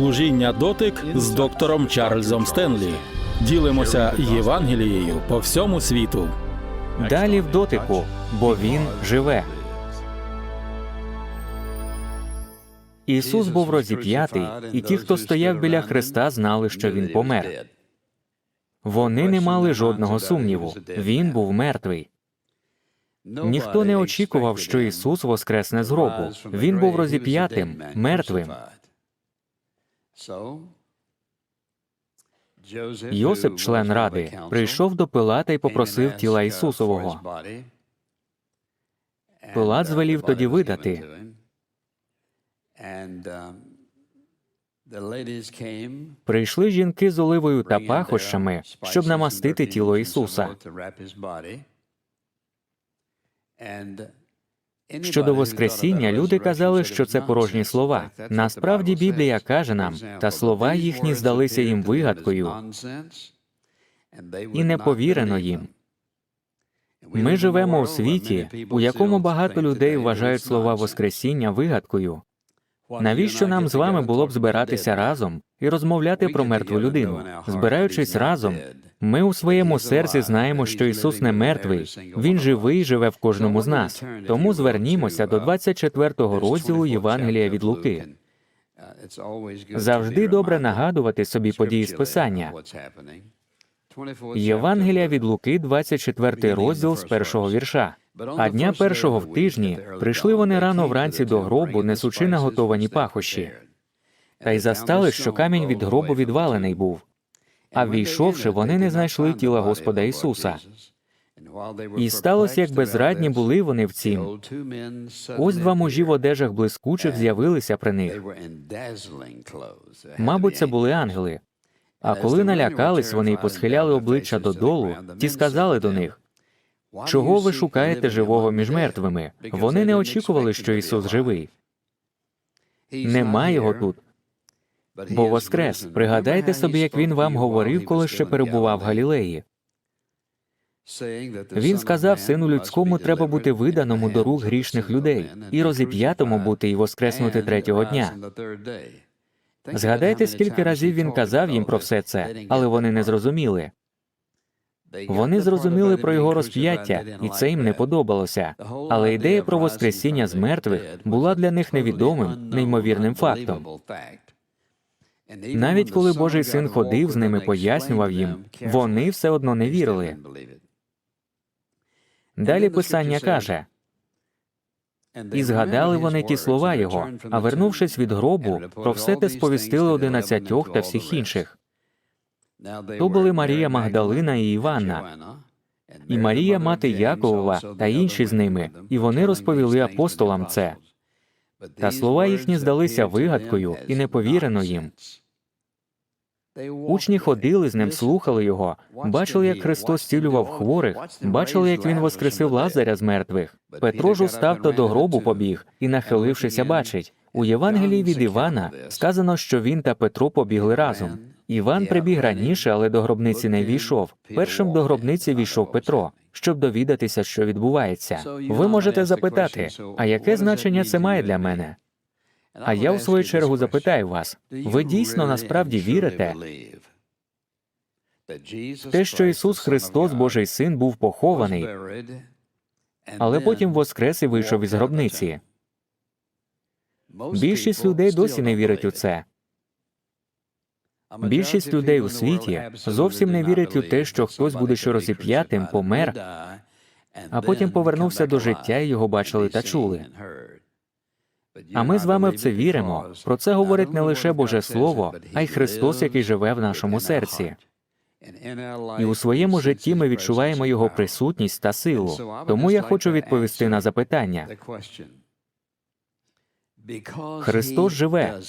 Служіння дотик з доктором Чарльзом Стенлі. Ділимося Євангелією по всьому світу. Далі в дотику, бо він живе. Ісус був розіп'ятий, і ті, хто стояв біля Христа, знали, що він помер. Вони не мали жодного сумніву. Він був мертвий. Ніхто не очікував, що Ісус воскресне з гробу. Він був розіп'ятим, мертвим. Йосип, член ради, прийшов до Пилата і попросив тіла Ісусового. Пилат звелів тоді видати. Прийшли жінки з оливою та пахощами, щоб намастити тіло Ісуса. Щодо Воскресіння, люди казали, що це порожні слова. Насправді Біблія каже нам, та слова їхні здалися їм вигадкою, і не повірено їм. Ми живемо у світі, у якому багато людей вважають слова Воскресіння вигадкою. Навіщо нам з вами було б збиратися разом і розмовляти про мертву людину? Збираючись разом, ми у своєму серці знаємо, що Ісус не мертвий, Він живий живе в кожному з нас. Тому звернімося до 24-го розділу Євангелія від Луки. Завжди добре нагадувати собі події з Писання. Євангелія від Луки, 24 розділ з першого вірша. А дня першого в тижні прийшли вони рано вранці до гробу, несучи наготовані пахощі. Та й застали, що камінь від гробу відвалений був. А ввійшовши, вони не знайшли тіла Господа Ісуса. І сталося, як безрадні були вони в цім. Ось два мужі в одежах блискучих з'явилися при них. Мабуть, це були ангели. А коли налякались вони й посхиляли обличчя додолу, ті сказали до них Чого ви шукаєте живого між мертвими? Вони не очікували, що Ісус живий. Нема його тут. Бо воскрес. Пригадайте собі, як він вам говорив, коли ще перебував в Галілеї. Він сказав, сину людському треба бути виданому до рук грішних людей, і розіп'ятому бути і воскреснути третього дня. Згадайте, скільки разів він казав їм про все це, але вони не зрозуміли. Вони зрозуміли про його розп'яття, і це їм не подобалося. Але ідея про воскресіння з мертвих була для них невідомим, неймовірним фактом. Навіть коли Божий син ходив з ними, пояснював їм, вони все одно не вірили. Далі писання каже і згадали вони ті слова його, а вернувшись від гробу, про все те сповістили одинадцятьох та всіх інших. То були Марія Магдалина і Іванна, і Марія, мати Яковова, та інші з ними, і вони розповіли апостолам це. Та слова їхні здалися вигадкою і не повірено їм. Учні ходили з ним, слухали його, бачили, як Христос зцілював хворих, бачили, як він воскресив Лазаря з мертвих. Петро ж устав та до гробу побіг і, нахилившися, бачить. У Євангелії від Івана сказано, що він та Петро побігли разом. Іван прибіг раніше, але до гробниці не війшов. Першим до гробниці війшов Петро, щоб довідатися, що відбувається. Ви можете запитати, а яке значення це має для мене? А я, в свою чергу, запитаю вас: ви дійсно насправді вірите в те, що Ісус Христос, Божий Син, був похований, але потім воскрес і вийшов із гробниці? Більшість людей досі не вірить у це. Більшість людей у світі зовсім не вірять у те, що хтось буде що розіп'ятим, помер, а потім повернувся до життя і його бачили та чули. А ми з вами в це віримо. Про це говорить не лише Боже Слово, а й Христос, який живе в нашому серці. І у своєму житті ми відчуваємо його присутність та силу. Тому я хочу відповісти на запитання. Христос живе.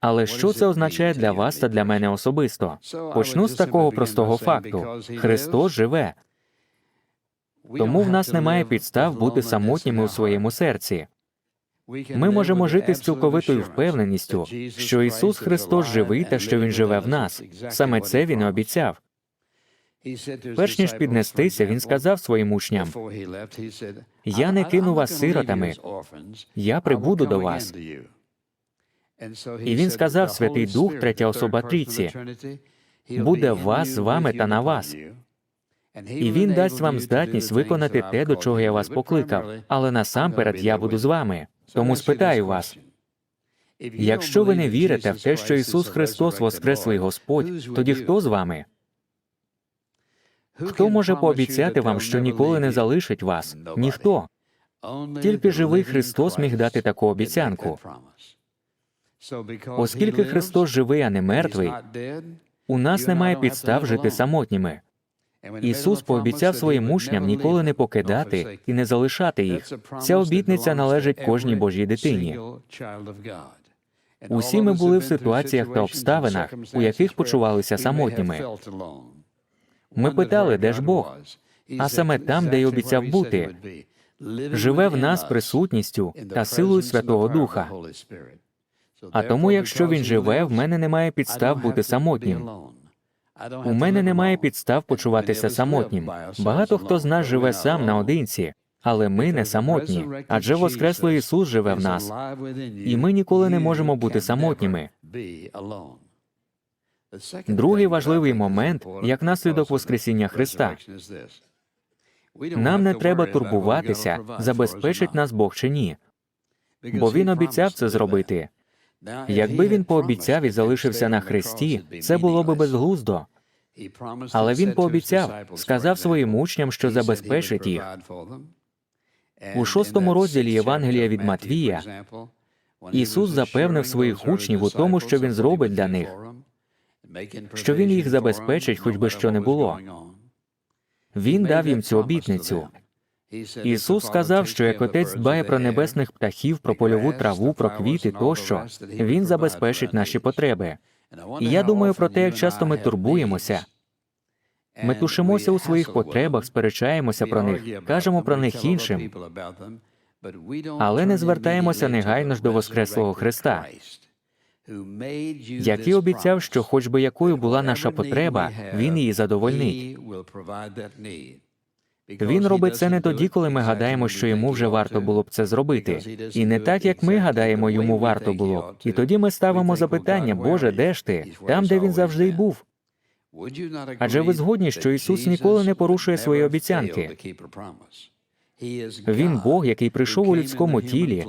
Але що це означає для вас та для мене особисто? Почну з такого простого факту: Христос живе. Тому в нас немає підстав бути самотніми у своєму серці. Ми можемо жити з цілковитою впевненістю, що Ісус Христос живий та що Він живе в нас. Саме це Він і обіцяв. Перш ніж піднестися, він сказав своїм учням: Я не кину вас сиротами, я прибуду до вас. І він сказав, Святий Дух, третя особа Трійці, буде в вас, з вами та на вас. І він дасть вам здатність виконати те, до чого я вас покликав. Але насамперед я буду з вами. Тому спитаю вас, якщо ви не вірите в те, що Ісус Христос Воскреслий Господь, тоді хто з вами? Хто може пообіцяти вам, що ніколи не залишить вас? Ніхто. Тільки живий Христос міг дати таку обіцянку. Оскільки Христос живий, а не мертвий, у нас немає підстав жити самотніми. Ісус пообіцяв своїм учням ніколи не покидати і не залишати їх. Ця обітниця належить кожній Божій дитині. Усі ми були в ситуаціях та обставинах, у яких почувалися самотніми. Ми питали, де ж Бог? А саме там, де й обіцяв бути. Живе в нас присутністю та силою Святого Духа. А тому, якщо він живе, в мене немає підстав бути самотнім. У мене немає підстав почуватися самотнім. Багато хто з нас живе сам наодинці, але ми не самотні, адже Воскреслий Ісус живе в нас, і ми ніколи не можемо бути самотніми. Другий важливий момент як наслідок Воскресіння Христа. Нам не треба турбуватися, забезпечить нас Бог чи ні, бо Він обіцяв це зробити. Якби він пообіцяв і залишився на хресті, це було би безглуздо. Але він пообіцяв, сказав своїм учням, що забезпечить їх. У шостому розділі Євангелія від Матвія Ісус запевнив своїх учнів у тому, що Він зробить для них, що Він їх забезпечить, хоч би що не було. Він дав їм цю обітницю. Ісус сказав, що як отець дбає про небесних птахів, про польову траву, про квіти тощо, Він забезпечить наші потреби. І я думаю про те, як часто ми турбуємося. Ми тушимося у своїх потребах, сперечаємося про них, кажемо про них іншим, але не звертаємося негайно ж до Воскреслого Христа, який обіцяв, що хоч би якою була наша потреба, Він її задовольнить. Він робить це не тоді, коли ми гадаємо, що йому вже варто було б це зробити, і не так, як ми гадаємо, йому варто було. б. І тоді ми ставимо запитання: Боже, де ж ти? Там, де він завжди й був. Адже ви згодні, що Ісус ніколи не порушує свої обіцянки. Він Бог, який прийшов у людському тілі,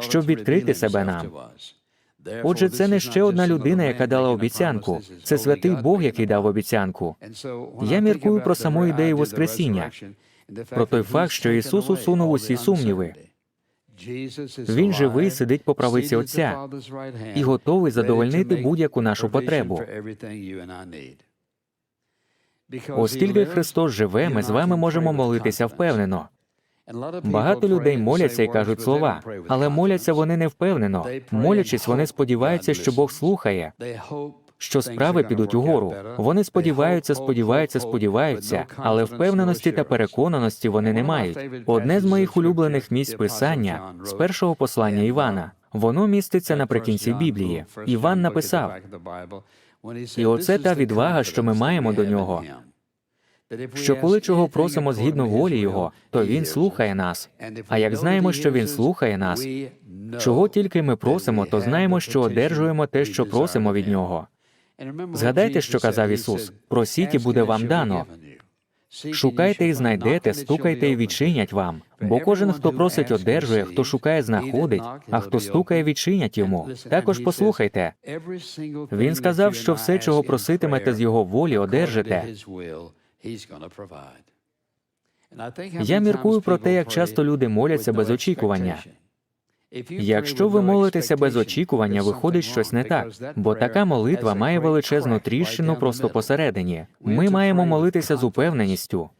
щоб відкрити себе нам. Отже, це не ще одна людина, яка дала обіцянку. Це святий Бог, який дав обіцянку. Я міркую про саму ідею Воскресіння, про той факт, що Ісус усунув усі сумніви. Він живий, сидить по правиці Отця і готовий задовольнити будь-яку нашу потребу. Оскільки Христос живе, ми з вами можемо молитися впевнено. Багато людей моляться і кажуть слова, але моляться вони не впевнено. Молячись, вони сподіваються, що Бог слухає, що справи підуть угору. Вони сподіваються, сподіваються, сподіваються, але впевненості та переконаності вони не мають. Одне з моїх улюблених місць писання з першого послання Івана. Воно міститься наприкінці Біблії. Іван написав, і оце та відвага, що ми маємо до нього. Що коли чого просимо згідно волі Його, то Він слухає нас. А як знаємо, що Він слухає нас, чого тільки ми просимо, то знаємо, що одержуємо те, що просимо від Нього. Згадайте, що казав Ісус: просіть і буде вам дано. Шукайте і знайдете, стукайте і відчинять вам. Бо кожен, хто просить, одержує, хто шукає, знаходить, а хто стукає, відчинять йому. Також послухайте. Він сказав, що все, чого проситимете з його волі, одержите. Я міркую про те, як часто люди моляться без очікування. Якщо ви молитеся без очікування, виходить щось не так, бо така молитва має величезну тріщину просто посередині. Ми маємо молитися з упевненістю.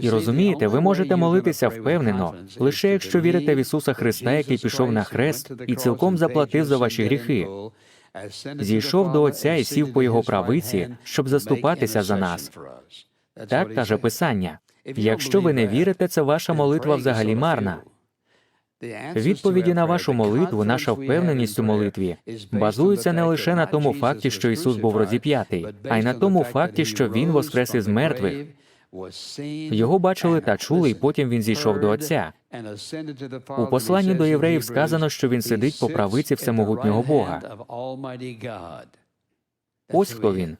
І розумієте, ви можете молитися впевнено, лише якщо вірите в Ісуса Христа, який пішов на хрест і цілком заплатив за ваші гріхи, зійшов до Отця і сів по його правиці, щоб заступатися за нас. Так каже Писання. Якщо ви не вірите, це ваша молитва взагалі марна. Відповіді на вашу молитву, наша впевненість у молитві базується не лише на тому факті, що Ісус був розіп'ятий, а й на тому факті, що Він воскрес із мертвих, Його бачили та чули, і потім він зійшов до Отця. У посланні до євреїв сказано, що він сидить по правиці всемогутнього Бога. Ось хто він.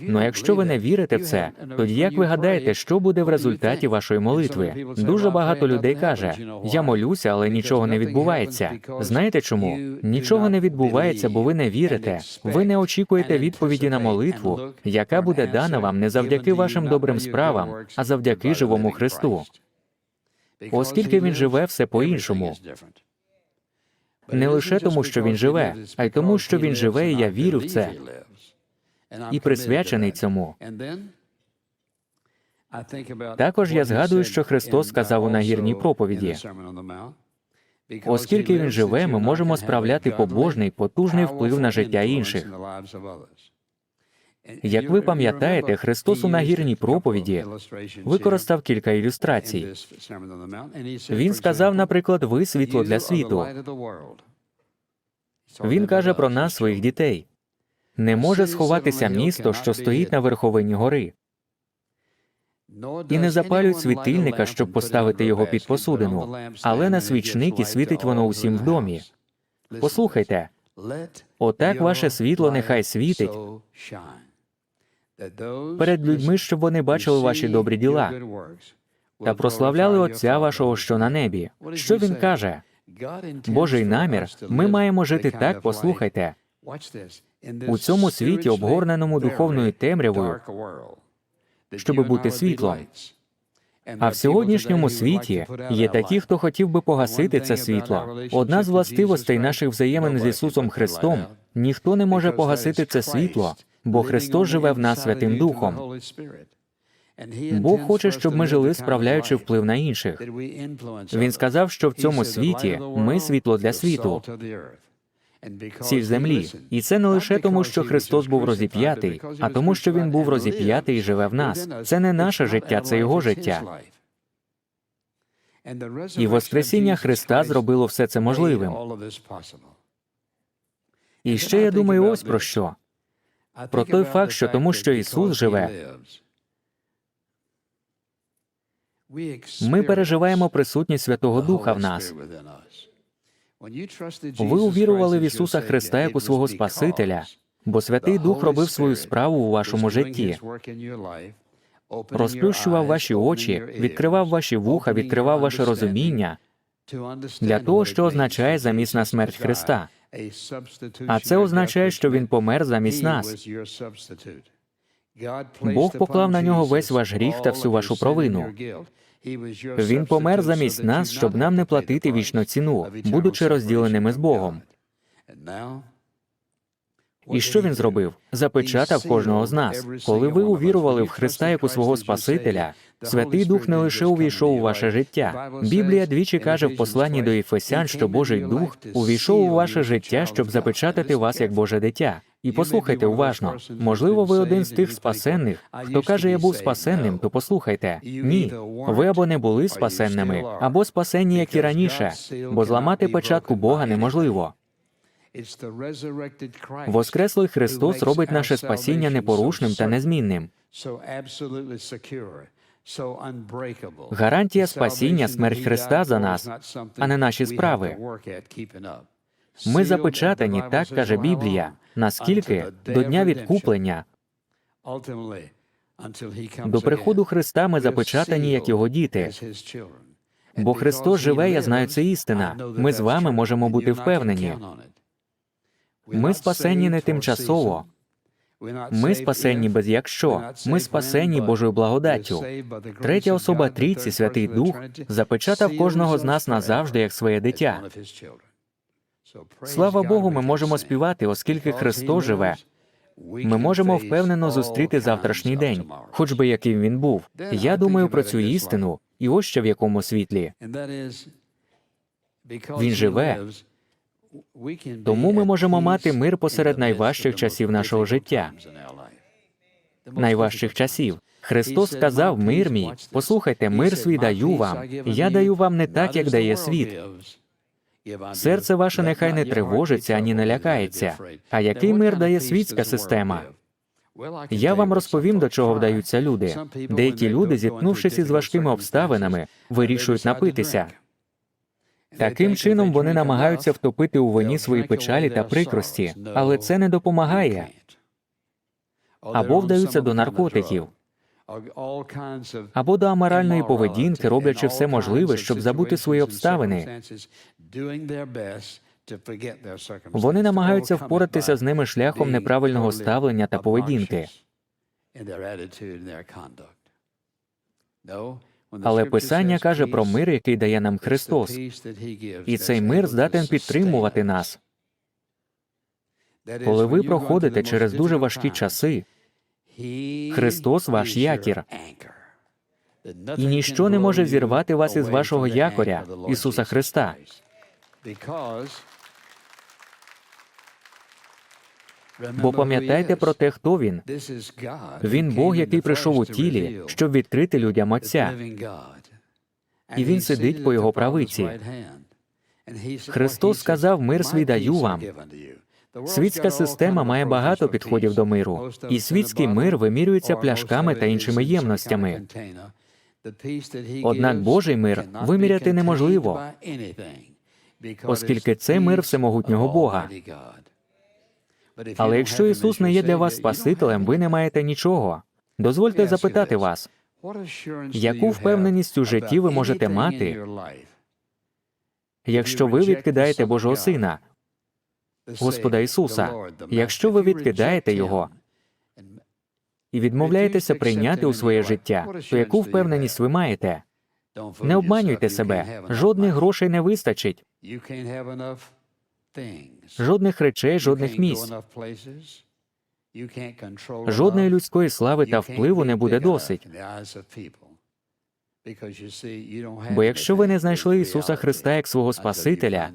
Ну, якщо ви не вірите в це, тоді як ви гадаєте, що буде в результаті вашої молитви? Дуже багато людей каже: я молюся, але нічого не відбувається. Знаєте чому? Нічого не відбувається, бо ви не вірите. Ви не очікуєте відповіді на молитву, яка буде дана вам не завдяки вашим добрим справам, а завдяки живому Христу. Оскільки він живе все по-іншому. Не лише тому, що він живе, а й тому, що він живе, і я вірю в це. І присвячений цьому. Також я згадую, що Христос сказав у нагірній проповіді. Оскільки він живе, ми можемо справляти побожний, потужний вплив на життя інших. Як ви пам'ятаєте, Христос у нагірній проповіді використав кілька ілюстрацій. Він сказав, наприклад, ви світло для світу. Він каже про нас, своїх дітей. Не може сховатися місто, що стоїть на верховині гори, і не запалюють світильника, щоб поставити його під посудину, але на свічник і світить воно усім в домі. Послухайте, отак ваше світло нехай світить. перед людьми, щоб вони бачили ваші добрі діла. та прославляли Отця вашого, що на небі. Що він каже? Божий намір, ми маємо жити так, послухайте, у цьому світі, обгорненому духовною темрявою, щоб бути світлом. А в сьогоднішньому світі є такі, хто хотів би погасити це світло. Одна з властивостей наших взаємин з Ісусом Христом ніхто не може погасити це світло, бо Христос живе в нас Святим Духом. Бог хоче, щоб ми жили, справляючи вплив на інших. Він сказав, що в цьому світі ми світло для світу, сіль землі. І це не лише тому, що Христос був розіп'ятий, а тому, що Він був розіп'ятий і живе в нас. Це не наше життя, це Його життя. І Воскресіння Христа зробило все це можливим. І ще я думаю, ось про що. Про той факт, що тому, що Ісус живе, Ми переживаємо присутність Святого Духа в нас. Ви увірували в Ісуса Христа як у свого Спасителя, бо Святий Дух робив свою справу у вашому житті, розплющував ваші очі, відкривав ваші вуха, відкривав ваше розуміння для того, що означає замісна смерть Христа. А це означає, що Він помер замість нас. Бог поклав на нього весь ваш гріх та всю вашу провину. Він помер замість нас, щоб нам не платити вічну ціну, будучи розділеними з Богом. І що він зробив? Запечатав кожного з нас. Коли ви увірували в Христа як у свого Спасителя, Святий Дух не лише увійшов у ваше життя. Біблія двічі каже в посланні до Ефесян, що Божий Дух увійшов у ваше життя, щоб запечатати вас як Боже дитя. І послухайте уважно. Можливо, ви один з тих спасенних, хто каже, я був спасенним, то послухайте. Ні, ви або не були спасенними, або спасенні, як і раніше, бо зламати печатку Бога неможливо. Воскреслий Христос робить наше спасіння непорушним та незмінним. Гарантія спасіння смерть Христа за нас, а не наші справи. Ми запечатані, так каже Біблія, наскільки до дня відкуплення, до приходу Христа ми запечатані як його діти. Бо Христос живе, я знаю, це істина. Ми з вами можемо бути впевнені. Ми спасені не тимчасово. Ми спасені без якщо. Ми спасені Божою благодаттю. Третя особа трійці, Святий Дух, запечатав кожного з нас назавжди як своє дитя. Слава Богу, ми можемо співати, оскільки Христос живе. Ми можемо впевнено зустріти завтрашній день, хоч би яким він був. Я думаю про цю істину, і ось ще в якому світлі. Він живе, Тому ми можемо мати мир посеред найважчих часів нашого життя, найважчих часів. Христос сказав: Мир мій, послухайте, мир свій даю вам. Я даю вам не так, як дає світ. Серце ваше нехай не тривожиться ані не лякається. А який мир дає світська система? Я вам розповім, до чого вдаються люди. Деякі люди, зіткнувшись із важкими обставинами, вирішують напитися. Таким чином вони намагаються втопити у вині свої печалі та прикрості, але це не допомагає. Або вдаються до наркотиків, або до аморальної поведінки, роблячи все можливе, щоб забути свої обставини. Вони намагаються впоратися з ними шляхом неправильного ставлення та поведінки. Але Писання каже про мир, який дає нам Христос, і цей мир здатен підтримувати нас. Коли ви проходите через дуже важкі часи, Христос ваш якір. І ніщо не може зірвати вас із вашого якоря, Ісуса Христа. Бо пам'ятайте про те, хто він. Він Бог, який прийшов у тілі, щоб відкрити людям Отця. І він сидить по його правиці. Христос сказав, мир свій даю вам. Світська система має багато підходів до миру, і світський мир вимірюється пляшками та іншими ємностями. Однак Божий мир виміряти неможливо, оскільки це мир всемогутнього Бога. Але якщо Ісус не є для вас Спасителем, ви не маєте нічого. Дозвольте запитати вас, Яку впевненість у житті ви можете мати, якщо ви відкидаєте Божого Сина, Господа Ісуса, якщо ви відкидаєте Його і відмовляєтеся прийняти у своє життя, то яку впевненість ви маєте? Не обманюйте себе, жодних грошей не вистачить, жодних речей, жодних місць, жодної людської слави та впливу не буде досить. Бо якщо ви не знайшли Ісуса Христа як свого Спасителя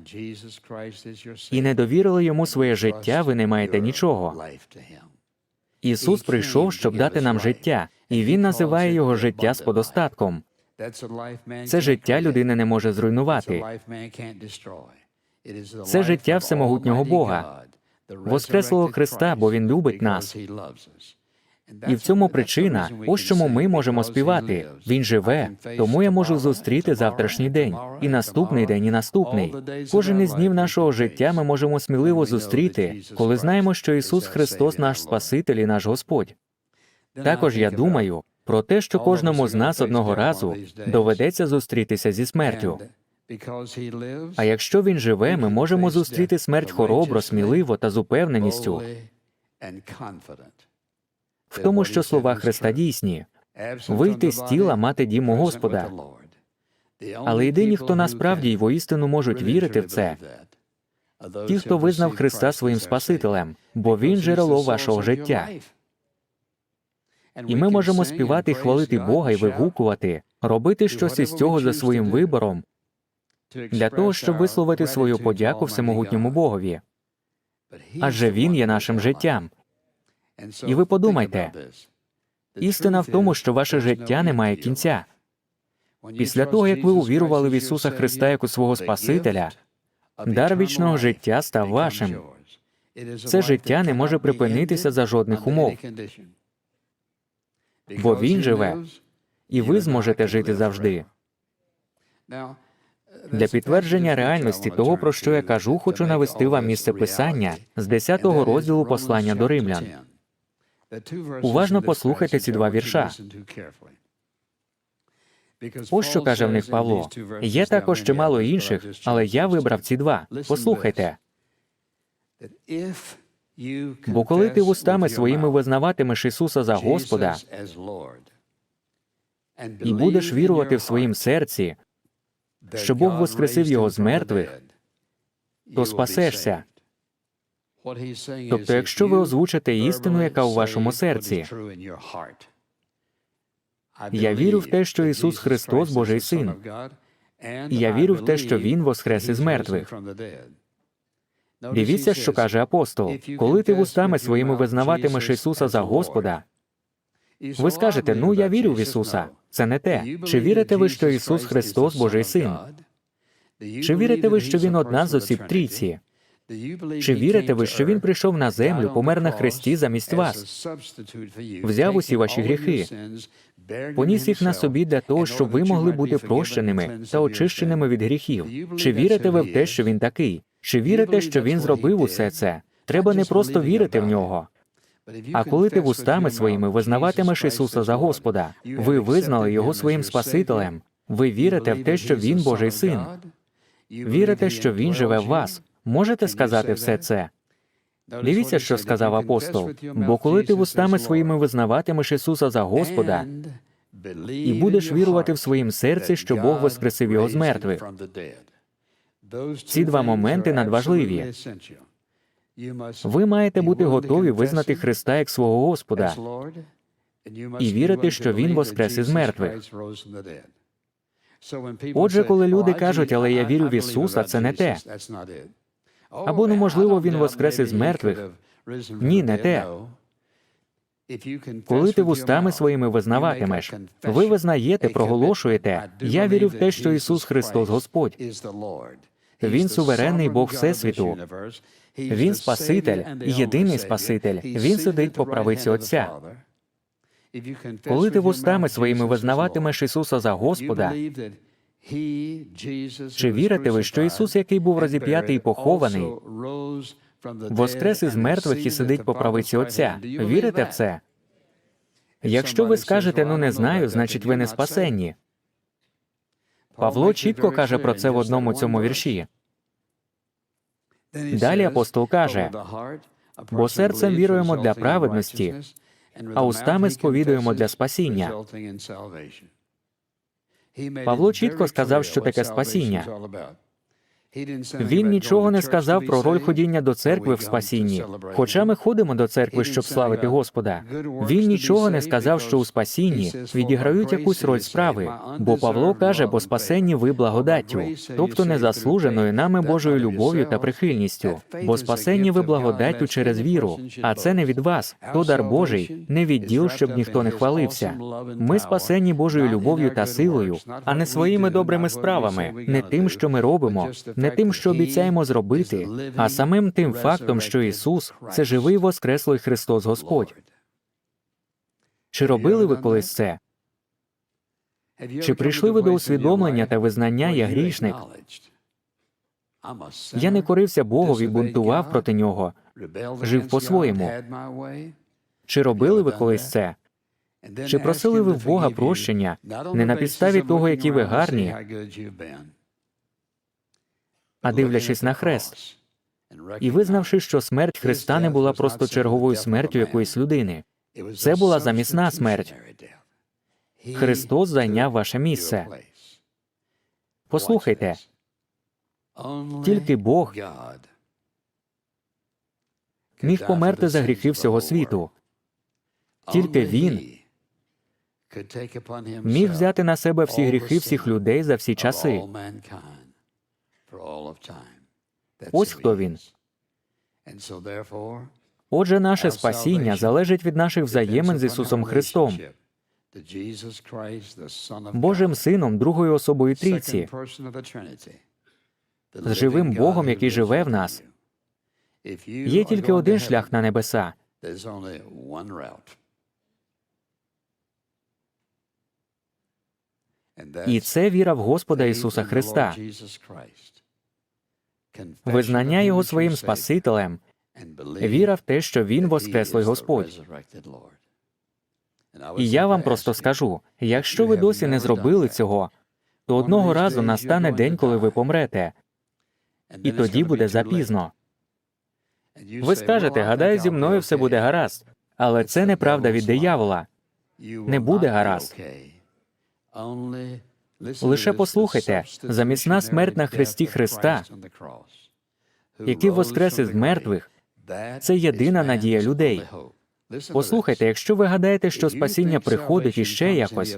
і не довірили йому своє життя, ви не маєте нічого. Ісус прийшов, щоб дати нам життя, і Він називає його життя з подостатком. Це життя людина не може зруйнувати. Це життя всемогутнього Бога, воскреслого Христа, бо Він любить нас. І в цьому причина, ось чому ми можемо співати. Він живе, тому я можу зустріти завтрашній день, і наступний день, і наступний. Кожен із днів нашого життя ми можемо сміливо зустріти, коли знаємо, що Ісус Христос наш Спаситель і наш Господь. Також я думаю про те, що кожному з нас одного разу доведеться зустрітися зі смертю. А якщо він живе, ми можемо зустріти смерть хоробро, сміливо та з упевненістю. в тому, що слова Христа дійсні. Вийти з тіла, мати дім у Господа. Але єдині, хто насправді й воістину можуть вірити в це, ті, хто визнав Христа своїм Спасителем, бо Він джерело вашого життя. І ми можемо співати, хвалити Бога і вигукувати, робити щось із цього за своїм вибором, для того, щоб висловити свою подяку всемогутньому Богові. Адже Він є нашим життям. І ви подумайте, істина в тому, що ваше життя не має кінця. Після того, як ви увірували в Ісуса Христа як у свого Спасителя, дар вічного життя став вашим. Це життя не може припинитися за жодних умов, бо Він живе, і ви зможете жити завжди. Для підтвердження реальності того, про що я кажу, хочу навести вам місце писання з 10 розділу послання до римлян. Уважно послухайте ці два вірша. Ось що каже в них Павло. Є також чимало інших, але я вибрав ці два. Послухайте. Бо коли ти вустами своїми визнаватимеш Ісуса за Господа і будеш вірувати в своїм серці, що Бог воскресив його з мертвих, то спасешся. Тобто, якщо ви озвучите істину, яка у вашому серці, я вірю в те, що Ісус Христос Божий Син, і я вірю в те, що Він воскрес із мертвих. Дивіться, що каже апостол: коли ти вустами своїми визнаватимеш Ісуса за Господа, ви скажете, ну я вірю в Ісуса. Це не те. Чи вірите ви, що Ісус Христос Божий Син? Чи вірите ви, що Він одна з осіб трійці? Чи вірите ви, що він прийшов на землю, помер на хресті замість вас, взяв усі ваші гріхи, поніс їх на собі для того, щоб ви могли бути прощеними та очищеними від гріхів? Чи вірите ви в те, що він такий? Чи вірите, що він зробив усе це? Треба не просто вірити в нього. А коли ти вустами своїми визнаватимеш Ісуса за Господа, ви визнали Його своїм Спасителем. Ви вірите в те, що Він Божий син. Вірите, що Він живе в вас. Можете сказати все це? Дивіться, що сказав апостол. Бо коли ти вустами своїми визнаватимеш Ісуса за Господа і будеш вірувати в своїм серці, що Бог воскресив його з мертвих. Ці два моменти надважливі. Ви маєте бути готові визнати Христа як свого Господа. і вірити, що Він воскрес із мертвих. Отже, коли люди кажуть, але я вірю в Ісуса, це не те. Або, ну, можливо, Він воскрес із мертвих. Ні, не те. Коли ти вустами своїми визнаватимеш, ви визнаєте, проголошуєте, я вірю в те, що Ісус Христос Господь. Він суверенний Бог Всесвіту. Він Спаситель, єдиний Спаситель. Він сидить по правиці Отця. Коли ти вустами своїми визнаватимеш Ісуса за Господа, чи вірите ви, що Ісус, який був розіп'ятий і похований, воскрес із мертвих і сидить по правиці Отця? Вірите в це? Якщо ви скажете, ну не знаю, значить ви не спасенні. Павло чітко каже про це в одному цьому вірші. Далі апостол каже, бо серцем віруємо для праведності, а устами сповідуємо для спасіння. Павло чітко сказав, що таке спасіння. Він нічого не сказав про роль ходіння до церкви в спасінні. Хоча ми ходимо до церкви, щоб славити Господа. Він нічого не сказав, що у спасінні відіграють якусь роль справи. Бо Павло каже, бо спасенні ви благодаттю, тобто незаслуженою нами Божою любов'ю та прихильністю. Бо спасенні ви благодаттю через віру, а це не від вас, то дар Божий, не від діл, щоб ніхто не хвалився. Ми спасенні Божою любов'ю та силою, а не своїми добрими справами, не тим, що ми робимо, не тим, що обіцяємо зробити, а самим тим фактом, що Ісус це живий воскреслий Христос Господь. Чи робили ви колись це? Чи прийшли ви до усвідомлення та визнання я грішник? Я не корився Богові, бунтував проти нього. жив по-своєму. Чи робили ви колись це? Чи просили ви в Бога прощення не на підставі того, які ви гарні, А дивлячись на хрест і визнавши, що смерть Христа не була просто черговою смертю якоїсь людини, це була замісна смерть. Христос зайняв ваше місце. Послухайте, тільки Бог міг померти за гріхи всього світу. Тільки Він міг взяти на себе всі гріхи всіх людей за всі часи. Ось хто він. Отже, наше спасіння залежить від наших взаємин з Ісусом Христом, Божим Сином другої особої трійці, з живим Богом, який живе в нас. Є тільки один шлях на небеса. І це віра в Господа Ісуса Христа, визнання Його своїм Спасителем, віра в те, що Він воскреслий Господь. І я вам просто скажу: якщо ви досі не зробили цього, то одного разу настане день, коли ви помрете, і тоді буде запізно. Ви скажете, гадаю, зі мною все буде гаразд, але це неправда від диявола. Не буде гаразд. Лише послухайте, замісна смерть на хресті Христа, який воскрес із мертвих, це єдина надія людей. Послухайте, якщо ви гадаєте, що спасіння приходить іще якось,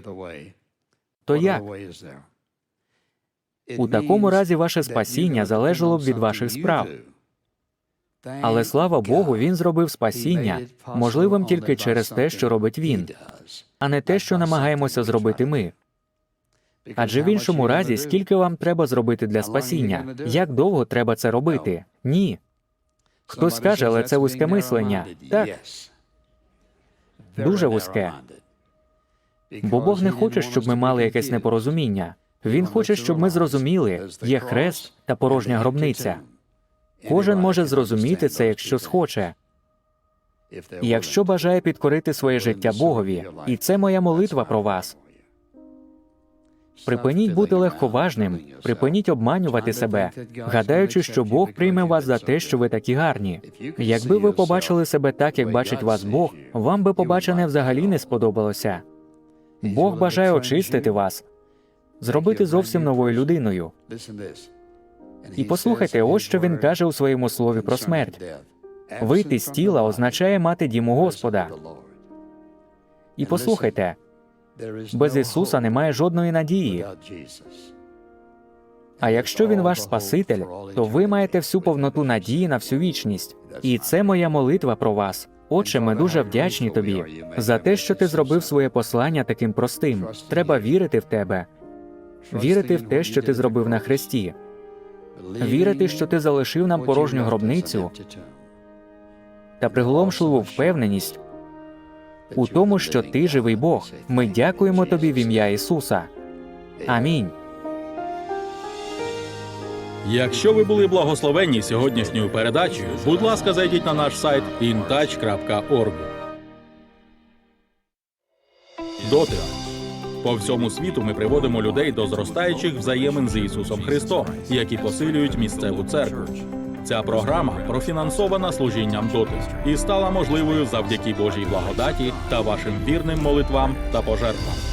то як? У такому разі ваше спасіння залежало б від ваших справ. Але слава Богу, він зробив спасіння можливим тільки через те, що робить він, а не те, що намагаємося зробити ми. Адже в іншому разі, скільки вам треба зробити для спасіння? Як довго треба це робити? Ні. Хтось скаже, але це вузьке мислення. Так, дуже вузьке. бо Бог не хоче, щоб ми мали якесь непорозуміння. Він хоче, щоб ми зрозуміли, є хрест та порожня гробниця. Кожен може зрозуміти це, якщо схоче. Якщо бажає підкорити своє життя Богові, і це моя молитва про вас. Припиніть бути легковажним, припиніть обманювати себе, гадаючи, що Бог прийме вас за те, що ви такі гарні. Якби ви побачили себе так, як бачить вас Бог, вам би побачене взагалі не сподобалося. Бог бажає очистити вас, зробити зовсім новою людиною. І послухайте, ось що він каже у своєму слові про смерть. Вийти з тіла означає мати дім у Господа. І послухайте, без Ісуса немає жодної надії. А якщо він ваш Спаситель, то ви маєте всю повноту надії на всю вічність. І це моя молитва про вас. Отче, ми дуже вдячні тобі за те, що ти зробив своє послання таким простим. Треба вірити в тебе, вірити в те, що ти зробив на хресті, вірити, що ти залишив нам порожню гробницю та приголомшливу впевненість у тому, що ти живий Бог. Ми дякуємо тобі в ім'я Ісуса. Амінь. Якщо ви були благословенні сьогоднішньою передачею, будь ласка, зайдіть на наш сайт intouch.org. Дотик. По всьому світу ми приводимо людей до зростаючих взаємин з Ісусом Христом, які посилюють місцеву церкву. Ця програма профінансована служінням доти і стала можливою завдяки Божій благодаті та вашим вірним молитвам та пожертвам.